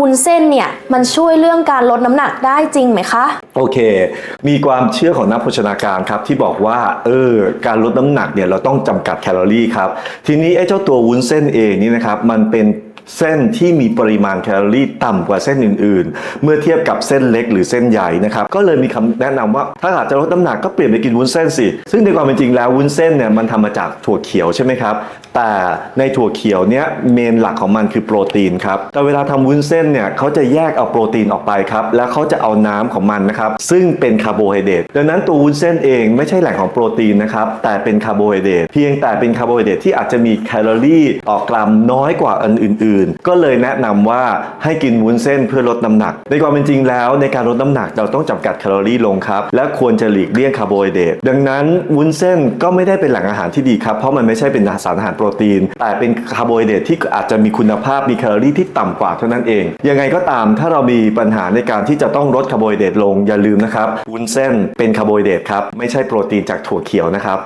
วุ้นเส้นเนี่ยมันช่วยเรื่องการลดน้ำหนักได้จริงไหมคะ โอเค มีความเชื่อของนักโภชนาการครับที่บอกว่าเออการลดน้ำหนักเนี่ยเราต้องจำกัดแคลอรี่ครับ ทีนี้ไอ้เจ้าตัววุ้นเส้นเองนี่นะครับมันเป็น เส้นที่มีปริมาณแคลอรี่ต่ำกว่าเส้นอื่นๆ เมื่อเทียบกับเส้นเล็กหรือเส้นใหญ่นะครับ ก็เลยมีคำแนะนำว่าถ้าหากจะลดน้ำหนักก็เปลี่ยนไปกินวุ้นเส้นสิ ซึ่งในความเป็นจริงแล้ววุ้นเส้นเนี่ยมันทำมาจากถั่วเขียวใช่ไหมครับ แต่ในถั่วเขียวเนี่ยเมนหลักของมันคือโปรตีนครับ แต่เวลาทำวุ้นเส้นเนี่ยเขาจะแยกเอาโปรตีนออกไปครับ แล้วเขาจะเอาน้ำของมันนะครับ ซึ่งเป็นคาร์โบไฮเดรต ดังนั้นตัววุ้นเส้นเองไม่ใช่แหล่งของโปรตีนนะครับ แต่เป็นคาร์โบไฮเดรต เพียงแต่เป็นคาร์โบไฮเดรตที่อาจจะมีแคลอรี่ต่อกรัมน้อยกว่าอันอื่นๆก็เลยแนะนำว่าให้กินวุ้นเส้นเพื่อลดน้ำหนัก ในความเป็นจริงแล้วในการลดน้ำหนักเราต้องจำกัดแคลอรี่ลงครับ และควรจะหลีกเลี่ยงคาร์โบไฮเดรตดังนั้นวุ้นเส้นก็ไม่ได้เป็นแหล่งอาหารที่ดีครับ เพราะมันไม่ใช่เป็นสารอาหารโปรตีน แต่เป็นคาร์โบไฮเดรตที่อาจจะมีคุณภาพมีแคลอรี่ที่ต่ำกว่าเท่านั้นเอง ยังไงก็ตามถ้าเรามีปัญหาในการที่จะต้องลดคาร์โบไฮเดรตลงอย่าลืมนะครับวุ้นเส้นเป็นคาร์โบไฮเดรตครับไม่ใช่โปรตีนจากถั่วเขียวนะครับ